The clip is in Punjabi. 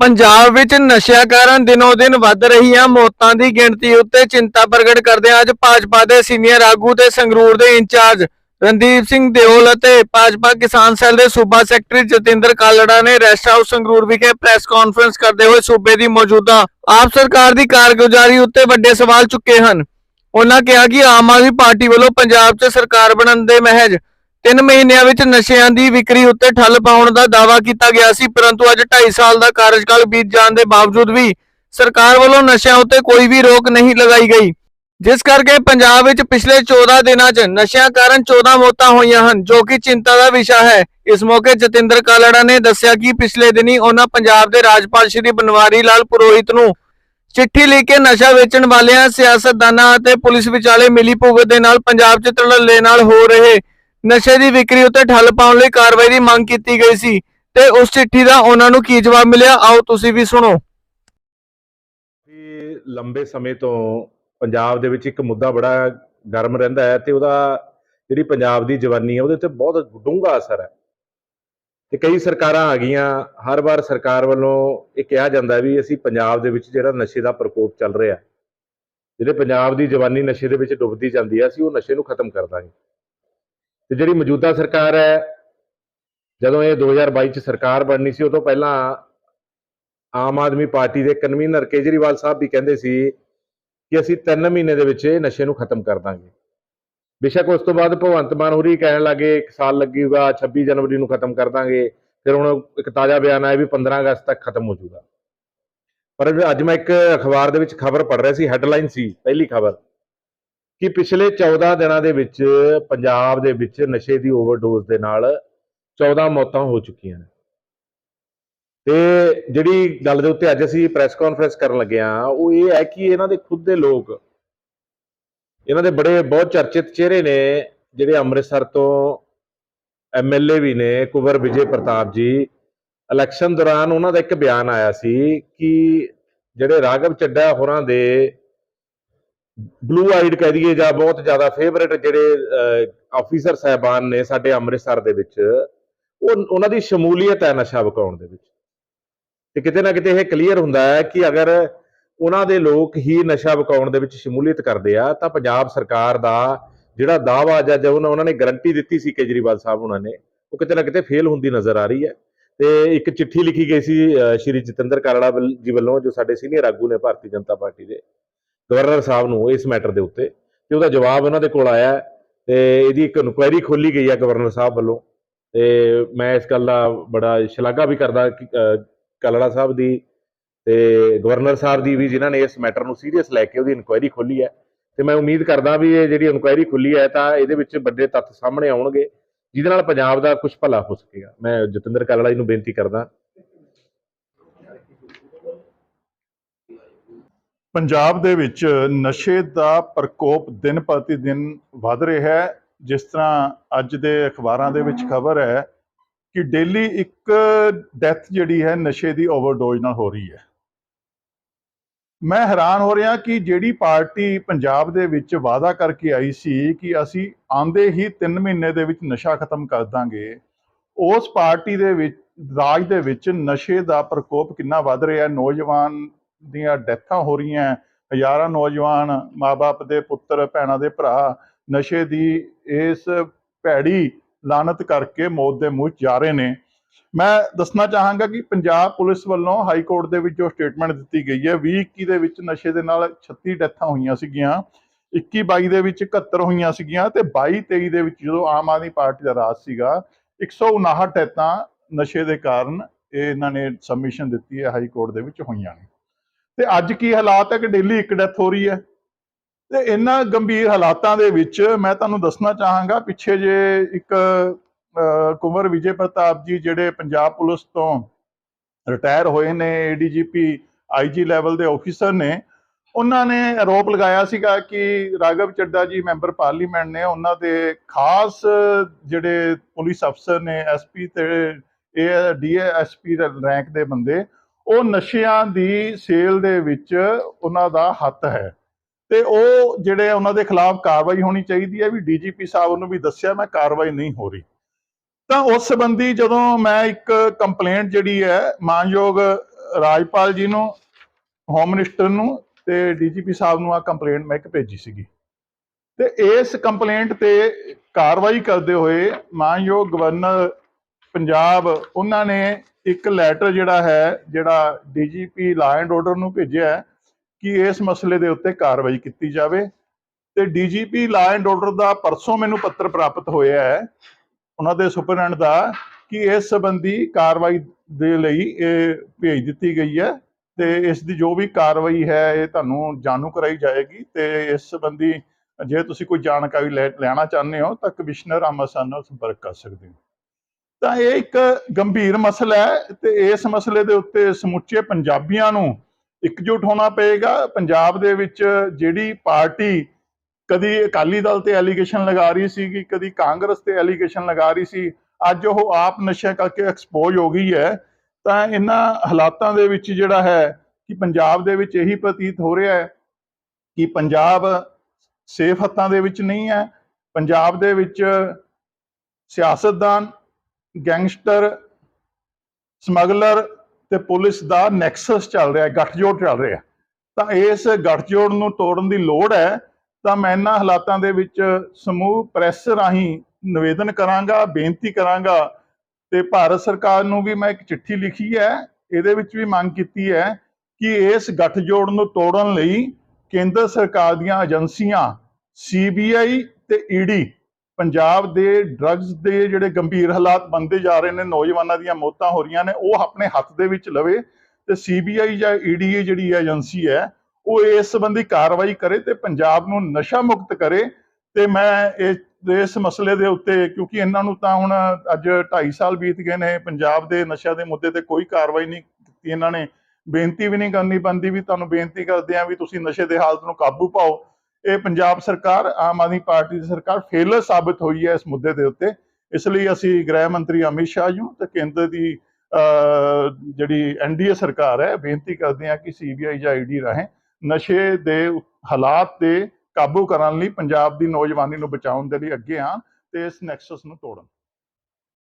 ਪੰਜਾਬ ਵਿੱਚ ਨਸ਼ਿਆਂ ਕਾਰਨ ਦਿਨੋ ਦਿਨ ਵੱਧ ਰਹੀਆਂ ਮੌਤਾਂ ਦੀ ਗਿਣਤੀ ਉੱਤੇ ਚਿੰਤਾ ਪ੍ਰਗਟ ਕਰਦੇ ਅੱਜ ਭਾਜਪਾ ਦੇ ਸੀਨੀਅਰ ਆਗੂ ਤੇ ਸੰਗਰੂਰ ਦੇ ਇੰਚਾਰਜ ਰਣਦੀਪ ਸਿੰਘ ਦਿਓਲ ਅਤੇ ਭਾਜਪਾ ਕਿਸਾਨ ਸੈੱਲ ਦੇ ਸੂਬਾ ਸੈਕਟਰੀ ਜਤਿੰਦਰ ਕਾਲੜਾ ਨੇ ਰੈਸਟ ਹਾਊਸ ਸੰਗਰੂਰ ਵਿਖੇ ਪ੍ਰੈਸ ਕਾਨਫਰੰਸ ਕਰਦੇ ਹੋਏ ਸੂਬੇ ਦੀ ਮੌਜੂਦਾ ਆਪ ਸਰਕਾਰ ਦੀ ਕਾਰਗੁਜ਼ਾਰੀ ਉੱਤੇ ਵੱਡੇ ਸਵਾਲ ਚੁੱਕੇ ਹਨ। ਉਹਨਾਂ ਕਿਹਾ ਕਿ ਆਮ ਆਦਮੀ ਪਾਰਟੀ ਵੱਲੋਂ ਪੰਜਾਬ 'ਚ ਸਰਕਾਰ ਬਣਨ ਦੇ ਮਹਿਜ ਤਿੰਨ ਮਹੀਨਿਆਂ ਵਿੱਚ ਨਸ਼ਿਆਂ ਦੀ ਵਿਕਰੀ ਉੱਤੇ ਠੱਲ ਪਾਉਣ ਦਾ ਦਾਅਵਾ ਕੀਤਾ ਗਿਆ ਸੀ, ਪਰੰਤੂ ਅੱਜ 2.5 ਸਾਲ ਦਾ ਕਾਰਜਕਾਲ ਬੀਤ ਜਾਣ ਦੇ ਬਾਵਜੂਦ ਵੀ ਸਰਕਾਰ ਵੱਲੋਂ ਨਸ਼ਿਆਂ ਉੱਤੇ ਕੋਈ ਵੀ ਰੋਕ ਨਹੀਂ ਲਗਾਈ ਗਈ। ਜਿਸ ਕਰਕੇ ਪੰਜਾਬ ਵਿੱਚ ਪਿਛਲੇ 14 ਦਿਨਾਂ 'ਚ ਨਸ਼ਿਆਂ ਕਾਰਨ 14 ਮੌਤਾਂ ਹੋਈਆਂ ਹਨ, ਜੋ ਕਿ ਚਿੰਤਾ ਦਾ ਵਿਸ਼ਾ ਹੈ। ਇਸ ਮੌਕੇ ਜਤਿੰਦਰ ਕਾਲੜਾ ਨੇ ਦੱਸਿਆ ਕਿ ਪਿਛਲੇ ਦਿਨੀ ਉਹਨਾਂ ਪੰਜਾਬ ਦੇ ਰਾਜਪਾਲ ਸ਼੍ਰੀ ਬਨਵਾਰੀ ਲਾਲ ਪੁਰੋਹਿਤ ਨੂੰ ਚਿੱਠੀ ਲਿਖ ਕੇ ਨਸ਼ਾ ਵੇਚਣ ਵਾਲਿਆਂ, ਸਿਆਸਤਦਾਨਾਂ ਅਤੇ ਪੁਲਿਸ ਵਿਚਾਲੇ ਮਿਲੀ ਭੁਗਤ ਦੇ ਨਾਲ ਪੰਜਾਬ 'ਚ ਧੜੱਲੇ ਨਾਲ ਹੋ ਰਹੇ ਨਸ਼ੇ ਦੀ ਵਿਕਰੀ ਉੱਤੇ ਠੱਲ ਪਾਉਣ ਲਈ ਕਾਰਵਾਈ ਦੀ ਮੰਗ ਕੀਤੀ ਗਈ ਸੀ ਤੇ ਉਸ ਚਿੱਠੀ ਦਾ ਉਹਨਾਂ ਨੂੰ ਕੀ ਜਵਾਬ ਮਿਲਿਆ? ਆਓ ਤੁਸੀਂ ਵੀ ਸੁਣੋ। ਕਿ ਲੰਬੇ ਸਮੇਂ ਤੋਂ ਪੰਜਾਬ ਦੇ ਵਿੱਚ ਇੱਕ ਮੁੱਦਾ ਬੜਾ ਗਰਮ ਰਹਿੰਦਾ ਹੈ ਤੇ ਉਹਦਾ ਜਿਹੜੀ ਪੰਜਾਬ ਦੀ ਜਵਾਨੀ ਹੈ ਉਹਦੇ ਤੇ ਬਹੁਤ ਡੂੰਘਾ ਅਸਰ ਹੈ। ਤੇ ਕਈ ਸਰਕਾਰਾਂ ਆ ਗਈਆਂ, ਹਰ ਵਾਰ ਸਰਕਾਰ ਵੱਲੋਂ ਇਹ ਕਿਹਾ ਜਾਂਦਾ ਵੀ ਅਸੀਂ ਪੰਜਾਬ ਦੇ ਵਿੱਚ ਜਿਹੜਾ ਨਸ਼ੇ ਦਾ ਪ੍ਰਕੋਪ ਚੱਲ ਰਿਹਾ, ਜਿਹੜੇ ਪੰਜਾਬ ਦੀ ਜਵਾਨੀ ਨਸ਼ੇ ਦੇ ਵਿੱਚ ਡੁੱਬਦੀ ਜਾਂਦੀ ਹੈ, ਅਸੀਂ ਉਹ ਨਸ਼ੇ ਨੂੰ ਖਤਮ ਕਰ ਦਾਂਗੇ। ਤੇ ਜਿਹੜੀ ਮੌਜੂਦਾ ਸਰਕਾਰ ਹੈ, ਜਦੋਂ ਇਹ 2022 ਚ ਸਰਕਾਰ ਬਣਨੀ ਸੀ ਉਹ ਤੋਂ ਪਹਿਲਾਂ ਆਮ ਆਦਮੀ ਪਾਰਟੀ ਦੇ ਕਨਵੀਨਰ ਕੇਜਰੀਵਾਲ ਸਾਹਿਬ ਵੀ ਕਹਿੰਦੇ ਸੀ ਕਿ ਅਸੀਂ 3 ਮਹੀਨੇ ਦੇ ਵਿੱਚ ਇਹ ਨਸ਼ੇ ਨੂੰ ਖਤਮ ਕਰ ਦਾਂਗੇ। ਬੇਸ਼ੱਕ ਉਸ ਤੋਂ ਬਾਅਦ ਭਗਵੰਤ ਮਾਨ ਹੋਰੀ ਕਹਿਣ ਲੱਗੇ, ਇੱਕ ਸਾਲ ਲੱਗੂਗਾ 26 ਜਨਵਰੀ ਨੂੰ ਖਤਮ ਕਰ ਦਾਂਗੇ, ਫਿਰ ਹੁਣ ਇੱਕ ਤਾਜ਼ਾ ਬਿਆਨ ਆਇਆ ਵੀ 15 ਅਗਸਤ ਤੱਕ ਖਤਮ ਹੋ ਜਾਊਗਾ। ਪਰ ਅੱਜ ਮੈਂ ਇੱਕ ਅਖਬਾਰ ਦੇ ਵਿੱਚ ਖਬਰ ਪੜ੍ਹ ਰਿਹਾ ਸੀ, ਹੈਡਲਾਈਨ ਸੀ, ਪਹਿਲੀ ਖਬਰ। ਕਿ ਪਿਛਲੇ 14 ਦਿਨਾਂ ਦੇ ਵਿੱਚ ਪੰਜਾਬ ਦੇ ਵਿੱਚ ਨਸ਼ੇ ਦੀ ਓਵਰਡੋਜ਼ ਦੇ ਨਾਲ 14 ਮੌਤਾਂ ਹੋ ਚੁੱਕੀਆਂ ਨੇ। ਤੇ ਜਿਹੜੀ ਗੱਲ ਦੇ ਉੱਤੇ ਅੱਜ ਅਸੀਂ ਪ੍ਰੈਸ ਕਾਨਫਰੰਸ ਕਰਨ ਲੱਗੇ ਆ ਉਹ ਇਹ ਹੈ ਕਿ ਇਹਨਾਂ ਦੇ ਖੁਦ ਦੇ ਲੋਕ, ਇਹਨਾਂ ਦੇ ਬੜੇ ਬਹੁਤ ਚਰਚਿਤ ਚਿਹਰੇ ਨੇ, ਜਿਹੜੇ ਅੰਮ੍ਰਿਤਸਰ ਤੋਂ ਐਮਐਲਏ ਵੀ ਨੇ, ਕੁਵਰ ਵਿਜੇ ਪ੍ਰਤਾਪ ਜੀ। ਇਲੈਕਸ਼ਨ ਦੌਰਾਨ ਉਹਨਾਂ ਦਾ ਇੱਕ ਬਿਆਨ ਆਇਆ ਸੀ ਕਿ ਜਿਹੜੇ ਰਾਘਵ ਚੱਡਾ ਹੋਰਾਂ ਦੇ ਬਲੂ ਆਈਡ ਕਹਿ ਦਈਏ ਜਾਂ ਬਹੁਤ ਜ਼ਿਆਦਾ ਫੇਵਰਿਟ ਜਿਹੜੇ ਆਫੀਸਰ ਸਹਿਬਾਨ ਨੇ ਸਾਡੇ ਅੰਮ੍ਰਿਤਸਰ ਦੇ ਵਿੱਚ, ਉਹ ਉਹਨਾਂ ਦੀ ਸ਼ਮੂਲੀਅਤ ਹੈ ਨਸ਼ਾ ਵਿਕਾਉਣ ਦੇ ਵਿੱਚ। ਤੇ ਕਿਤੇ ਨਾ ਕਿਤੇ ਇਹ ਕਲੀਅਰ ਹੁੰਦਾ ਹੈ ਕਿ ਅਗਰ ਉਹਨਾਂ ਦੇ ਲੋਕ ਹੀ ਨਸ਼ਾ ਵਿਕਾਉਣ ਦੇ ਵਿੱਚ ਸ਼ਮੂਲੀਅਤ ਕਰਦੇ ਆ, ਤਾਂ ਪੰਜਾਬ ਸਰਕਾਰ ਦਾ ਜਿਹੜਾ ਦਾਅਵਾ ਜਾਂ ਜੋ ਉਹਨਾਂ ਨੇ ਗਾਰੰਟੀ ਦਿੱਤੀ ਸੀ ਕੇਜਰੀਵਾਲ ਸਾਹਿਬ ਉਹਨਾਂ ਨੇ, ਉਹ ਕਿਤੇ ਨਾ ਕਿਤੇ ਫੇਲ ਹੁੰਦੀ ਨਜ਼ਰ ਆ ਰਹੀ ਹੈ। ਤੇ ਇੱਕ ਚਿੱਠੀ ਲਿਖੀ ਗਈ ਸੀ ਸ਼੍ਰੀ ਜਤਿੰਦਰ ਕਾਲੜਾ ਜੀ ਵੱਲੋਂ, ਜੋ ਸਾਡੇ ਸੀਨੀਅਰ ਆਗੂ ਨੇ, ਭਾਰਤੀ ਜਨਤਾ ਪਾਰਟੀ ਦੇ। ਗਵਰਨਰ ਸਾਹਿਬ ਨੂੰ ਇਸ ਮੈਟਰ ਦੇ ਉੱਤੇ ਤੇ ਉਹਦਾ ਜਵਾਬ ਉਹਨਾਂ ਦੇ ਕੋਲ ਆਇਆ ਹੈ ਤੇ ਇਹਦੀ ਇੱਕ ਇਨਕੁਆਇਰੀ ਖੋਲੀ ਗਈ ਹੈ ਗਵਰਨਰ ਸਾਹਿਬ ਵੱਲੋਂ ਤੇ ਮੈਂ ਇਸ ਗੱਲ ਦਾ ਬੜਾ ਸ਼ਲਾਘਾ ਵੀ ਕਰਦਾ ਕਿ ਕਾਲੜਾ ਸਾਹਿਬ ਦੀ ਤੇ ਗਵਰਨਰ ਸਾਹਿਬ ਦੀ ਵੀ ਜਿਨ੍ਹਾਂ ਨੇ ਇਸ ਮੈਟਰ ਨੂੰ ਸੀਰੀਅਸ ਲੈ ਕੇ ਉਹਦੀ ਇਨਕੁਆਇਰੀ ਖੋਲੀ ਹੈ ਤੇ ਮੈਂ ਉਮੀਦ ਕਰਦਾ ਵੀ ਇਹ ਜਿਹੜੀ ਇਨਕੁਆਇਰੀ ਖੁੱਲੀ ਹੈ ਤਾਂ ਇਹਦੇ ਵਿੱਚ ਵੱਡੇ ਤੱਥ ਸਾਹਮਣੇ ਆਉਣਗੇ ਜਿਹਦੇ ਨਾਲ ਪੰਜਾਬ ਦਾ ਕੁਝ ਭਲਾ ਹੋ ਸਕੇਗਾ। ਮੈਂ ਜਤਿੰਦਰ ਕਾਲੜਾ ਜੀ ਨੂੰ ਬੇਨਤੀ ਕਰਦਾ ਪੰਜਾਬ ਦੇ ਵਿੱਚ ਨਸ਼ੇ ਦਾ ਪ੍ਰਕੋਪ ਦਿਨ ਪ੍ਰਤੀ ਦਿਨ ਵੱਧ ਰਿਹਾ ਹੈ ਜਿਸ ਤਰ੍ਹਾਂ ਅੱਜ ਦੇ ਅਖਬਾਰਾਂ ਦੇ ਵਿੱਚ ਖਬਰ ਹੈ ਕਿ ਡੇਲੀ ਇੱਕ ਡੈਥ ਜਿਹੜੀ ਹੈ ਨਸ਼ੇ ਦੀ ਓਵਰਡੋਜ਼ ਨਾਲ ਹੋ ਰਹੀ ਹੈ। ਮੈਂ ਹੈਰਾਨ ਹੋ ਰਿਹਾ ਕਿ ਜਿਹੜੀ ਪਾਰਟੀ ਪੰਜਾਬ ਦੇ ਵਿੱਚ ਵਾਅਦਾ ਕਰਕੇ ਆਈ ਸੀ ਕਿ ਅਸੀਂ ਆਂਦੇ ਹੀ 3 ਮਹੀਨੇ ਦੇ ਵਿੱਚ ਨਸ਼ਾ ਖਤਮ ਕਰ ਦਾਂਗੇ ਉਸ ਪਾਰਟੀ ਦੇ ਵਿੱਚ ਰਾਜ ਦੇ ਵਿੱਚ ਨਸ਼ੇ ਦਾ ਪ੍ਰਕੋਪ ਕਿੰਨਾ ਵੱਧ ਰਿਹਾ ਹੈ ਨੌਜਵਾਨ ਦੀਆਂ ਡੈਥਾਂ ਹੋ ਰਹੀਆਂ ਹਜ਼ਾਰਾਂ ਨੌਜਵਾਨ ਮਾਪੇ ਦੇ ਪੁੱਤਰ, ਭੈਣਾਂ ਦੇ ਭਰਾ ਨਸ਼ੇ ਦੀ ਇਸ ਭੈੜੀ ਲਾਨਤ ਕਰਕੇ ਮੌਤ ਦੇ ਮੂੰਹ ਜਾ ਰਹੇ ਨੇ। ਮੈਂ ਦੱਸਣਾ ਚਾਹਾਂਗਾ ਕਿ ਪੰਜਾਬ ਪੁਲਿਸ ਵੱਲੋਂ ਹਾਈ ਕੋਰਟ ਦੇ ਵਿੱਚ ਜੋ ਸਟੇਟਮੈਂਟ ਦਿੱਤੀ ਗਈ ਹੈ 2021 ਦੇ ਵਿੱਚ ਨਸ਼ੇ ਦੇ ਨਾਲ 36 ਡੈਥਾਂ ਹੋਈਆਂ ਸੀਗੀਆਂ 21 22 ਦੇ ਵਿੱਚ 71 ਹੋਈਆਂ ਸੀਗੀਆਂ ਤੇ 22 23 ਦੇ ਵਿੱਚ ਜਦੋਂ ਆਮ ਆਦਮੀ ਪਾਰਟੀ ਦਾ ਰਾਜ ਸੀਗਾ 159 ਡੈਥਾਂ ਨਸ਼ੇ ਦੇ ਕਾਰਨ ਇਹ ਇਹਨਾਂ ਨੇ ਸਬਮਿਸ਼ਨ ਦਿੱਤੀ ਹੈ, ਹਾਈ ਕੋਰਟ ਦੇ ਵਿੱਚ ਹੋਈਆਂ ਨੇ। ਤੇ ਅੱਜ ਕੀ ਹਾਲਾਤ ਹੈ ਕਿ ਡੇਲੀ ਇੱਕ ਡੈਥ ਹੋ ਰਹੀ ਹੈ? ਤੇ ਇਹਨਾਂ ਗੰਭੀਰ ਹਾਲਾਤਾਂ ਦੇ ਵਿੱਚ ਮੈਂ ਤੁਹਾਨੂੰ ਦੱਸਣਾ ਚਾਹਾਂਗਾ ਪਿੱਛੇ ਜੇ ਇੱਕ ਅਹ, ਕੁੰਵਰ ਵਿਜੇ ਪ੍ਰਤਾਪ ਜੀ ਜਿਹੜੇ ਪੰਜਾਬ ਪੁਲਿਸ ਤੋਂ ਰਿਟਾਇਰ ਹੋਏ ਨੇ ਏਡੀਜੀਪੀ ਆਈਜੀ ਲੈਵਲ ਦੇ ਆਫੀਸਰ ਨੇ ਉਹਨਾਂ ਨੇ ਆਰੋਪ ਲਗਾਇਆ ਸੀਗਾ ਕਿ ਰਾਘਵ ਚੱਡਾ ਜੀ ਮੈਂਬਰ ਪਾਰਲੀਮੈਂਟ ਨੇ ਉਹਨਾਂ ਦੇ ਖਾਸ ਜਿਹੜੇ ਪੁਲਿਸ ਅਫਸਰ ਨੇ ਐਸਪੀ ਤੇ ਇਹ ਡੀਐਸਪੀ ਰੈਂਕ ਦੇ ਬੰਦੇ ਉਹ ਨਸ਼ਿਆਂ ਦੀ ਸੇਲ ਦੇ ਵਿੱਚ ਉਹਨਾਂ ਦਾ ਹੱਥ ਹੈ। ਤੇ ਉਹ ਜਿਹੜੇ ਉਹਨਾਂ ਦੇ ਖਿਲਾਫ ਕਾਰਵਾਈ ਹੋਣੀ ਚਾਹੀਦੀ ਹੈ ਵੀ ਡੀਜੀਪੀ ਸਾਹਿਬ ਨੂੰ ਵੀ ਦੱਸਿਆ ਮੈਂ ਕਾਰਵਾਈ ਨਹੀਂ ਹੋ ਰਹੀ। ਤਾਂ ਉਸ ਸੰਬੰਧੀ ਜਦੋਂ ਮੈਂ ਇੱਕ ਕੰਪਲੇਂਟ ਜਿਹੜੀ ਹੈ ਮਾਨਯੋਗ ਰਾਜਪਾਲ ਜੀ ਨੂੰ, ਹੋਮ ਮਿਨਿਸਟਰ ਨੂੰ ਤੇ ਡੀਜੀਪੀ ਸਾਹਿਬ ਨੂੰ ਆ ਕੰਪਲੇਂਟ ਮੈਂ ਇੱਕ ਭੇਜੀ ਸੀਗੀ। ਤੇ ਇਸ ਕੰਪਲੇਂਟ ਤੇ ਕਾਰਵਾਈ ਕਰਦੇ ਹੋਏ ਮਾਨਯੋਗ ਗਵਰਨਰ ਪੰਜਾਬ ਉਹਨਾਂ ਨੇ ਇੱਕ ਲੈਟਰ ਜਿਹੜਾ ਹੈ, ਜਿਹੜਾ ਡੀਜੀਪੀ ਲਾ ਐਂਡ ਆਰਡਰ ਨੂੰ ਭੇਜਿਆ ਹੈ ਕਿ ਇਸ ਮਸਲੇ ਦੇ ਉੱਤੇ ਕਾਰਵਾਈ ਕੀਤੀ ਜਾਵੇ। ਤੇ ਡੀਜੀਪੀ ਲਾ ਐਂਡ ਆਰਡਰ ਦਾ ਪਰਸੋਂ ਮੈਨੂੰ ਪੱਤਰ ਪ੍ਰਾਪਤ ਹੋਇਆ ਹੈ, ਉਹਨਾਂ ਦੇ ਸੁਪਰਡੈਂਟ ਦਾ, ਕਿ ਇਸ ਸੰਬੰਧੀ ਕਾਰਵਾਈ ਦੇ ਲਈ ਇਹ ਭੇਜ ਦਿੱਤੀ ਗਈ ਹੈ ਤੇ ਇਸ ਦੀ ਜੋ ਵੀ ਕਾਰਵਾਈ ਹੈ, ਇਹ ਤੁਹਾਨੂੰ ਜਾਣੂ ਕਰਾਈ ਜਾਏਗੀ। ਤੇ ਇਸ ਸੰਬੰਧੀ ਜੇ ਤੁਸੀਂ ਕੋਈ ਜਾਣਕਾਰੀ ਲੈ- ਲੈਣਾ ਚਾਹੁੰਦੇ ਹੋ, ਤਾਂ ਕਮਿਸ਼ਨਰ ਅੰਮ੍ਰਿਤਸਰ ਨਾਲ ਸੰਪਰਕ ਕਰ ਸਕਦੇ ਹੋ। ਤਾਂ ਇਹ ਇੱਕ ਗੰਭੀਰ ਮਸਲਾ ਹੈ ਤੇ ਇਸ ਮਸਲੇ ਦੇ ਉੱਤੇ ਸਮੁੱਚੇ ਪੰਜਾਬੀਆਂ ਨੂੰ ਇਕਜੁੱਟ ਹੋਣਾ ਪਏਗਾ। ਪੰਜਾਬ ਦੇ ਵਿੱਚ ਜਿਹੜੀ ਪਾਰਟੀ ਕਦੀ ਅਕਾਲੀ ਦਲ ਤੇ ਐਲੀਗੇਸ਼ਨ ਲਗਾ ਰਹੀ ਸੀ ਕਿ ਕਦੀ ਕਾਂਗਰਸ ਤੇ ਐਲੀਗੇਸ਼ਨ ਲਗਾ ਰਹੀ ਸੀ, ਅੱਜ ਉਹ ਆਪ ਨਸ਼ਾ ਕਰਕੇ ਐਕਸਪੋਜ਼ ਹੋ ਗਈ ਹੈ। ਤਾਂ ਇਹਨਾਂ ਹਾਲਾਤਾਂ ਦੇ ਵਿੱਚ ਜਿਹੜਾ ਹੈ ਕਿ ਪੰਜਾਬ ਦੇ ਵਿੱਚ ਇਹੀ ਪ੍ਰਤੀਤ ਹੋ ਰਿਹਾ ਹੈ ਕਿ ਪੰਜਾਬ ਸੇਫ ਹੱਥਾਂ ਦੇ ਵਿੱਚ ਨਹੀਂ ਹੈ। ਪੰਜਾਬ ਦੇ ਵਿੱਚ ਸਿਆਸਤਦਾਨ ਗੈਂਗਸਟਰ, ਸਮਗਲਰ ਤੇ ਪੁਲਿਸ ਦਾ ਨੈਕਸਸ ਚੱਲ ਰਿਹਾ ਹੈ, ਗੱਠਜੋੜ ਚੱਲ ਰਿਹਾ ਤਾਂ ਇਸ ਗੱਠਜੋੜ ਨੂੰ ਤੋੜਨ ਦੀ ਲੋੜ ਹੈ, ਤਾਂ ਮੈਂ ਇਹਨਾਂ ਹਾਲਾਤਾਂ ਦੇ ਵਿੱਚ ਸਮੂਹ ਪ੍ਰੈਸ ਰਾਹੀਂ ਨਿਵੇਦਨ ਕਰਾਂਗਾ, ਬੇਨਤੀ ਕਰਾਂਗਾ ਤੇ ਭਾਰਤ ਸਰਕਾਰ ਨੂੰ ਵੀ ਮੈਂ ਇੱਕ ਚਿੱਠੀ ਲਿਖੀ ਹੈ, ਇਹਦੇ ਵਿੱਚ ਵੀ ਮੰਗ ਕੀਤੀ ਹੈ ਕਿ ਇਸ ਗੱਠਜੋੜ ਨੂੰ ਤੋੜਨ ਲਈ ਕੇਂਦਰ ਸਰਕਾਰ ਦੀਆਂ ਏਜੰਸੀਆਂ, ਸੀਬੀਆਈ ਤੇ ਈਡੀ ਪੰਜਾਬ ਦੇ ਡਰੱਗਸ ਦੇ ਜਿਹੜੇ ਗੰਭੀਰ ਹਾਲਾਤ ਬਣਦੇ ਜਾ ਰਹੇ ਨੇ, ਨੌਜਵਾਨਾਂ ਦੀਆਂ ਮੌਤਾਂ ਹੋ ਰਹੀਆਂ ਨੇ, ਉਹ ਆਪਣੇ ਹੱਥ ਦੇ ਵਿੱਚ ਲਵੇ ਤੇ ਸੀਬੀਆਈ ਜਾਂ ਈਡੀ ਜਿਹੜੀ ਏਜੰਸੀ ਹੈ, ਉਹ ਇਸ ਸੰਬੰਧੀ ਕਾਰਵਾਈ ਕਰੇ ਤੇ ਪੰਜਾਬ ਨੂੰ ਨਸ਼ਾ ਮੁਕਤ ਕਰੇ। ਤੇ ਮੈਂ ਇਸ ਮਸਲੇ ਦੇ ਉੱਤੇ, ਕਿਉਂਕਿ ਇਹਨਾਂ ਨੂੰ ਤਾਂ ਹੁਣ ਅੱਜ 2.5 ਸਾਲ ਬੀਤ ਗਏ ਨੇ, ਪੰਜਾਬ ਦੇ ਨਸ਼ਾ ਦੇ ਮੁੱਦੇ ਤੇ ਕੋਈ ਕਾਰਵਾਈ ਨਹੀਂ ਕੀਤੀ ਇਹਨਾਂ ਨੇ। ਬੇਨਤੀ ਵੀ ਨਹੀਂ ਕਰਨੀ ਬੰਦੀ ਵੀ ਤੁਹਾਨੂੰ ਬੇਨਤੀ ਕਰਦੇ ਆ ਵੀ ਤੁਸੀਂ ਨਸ਼ੇ ਦੇ ਹਾਲਤ ਨੂੰ ਕਾਬੂ ਪਾਓ। ਇਹ ਪੰਜਾਬ ਸਰਕਾਰ ਆਮ ਆਦਮੀ ਪਾਰਟੀ ਦੀ ਸਰਕਾਰ ਫੇਲਰ ਸਾਬਤ ਹੋਈ ਹੈ ਇਸ ਮੁੱਦੇ ਦੇ ਉੱਤੇ। ਇਸ ਲਈ ਅਸੀਂ ਗ੍ਰਹਿ ਮੰਤਰੀ ਅਮਿਤ ਸ਼ਾਹ ਜੀ ਨੂੰ ਤੇ ਕੇਂਦਰ ਦੀ ਅਹ, ਜਿਹੜੀ ਐਨਡੀਏ ਸਰਕਾਰ ਹੈ ਬੇਨਤੀ ਕਰਦੇ ਆ ਕਿ ਸੀਬੀਆਈ ਜਾਂ ਈਡੀ ਰਾਹੀਂ ਨਸ਼ੇ ਦੇ ਹਾਲਾਤ ਤੇ ਕਾਬੂ ਕਰਨ ਲਈ ਪੰਜਾਬ ਦੀ ਨੌਜਵਾਨੀ ਨੂੰ ਬਚਾਉਣ ਦੇ ਲਈ ਅੱਗੇ ਆਉਣ ਤੇ ਇਸ ਨੈਕਸਸ ਨੂੰ ਤੋੜਨ।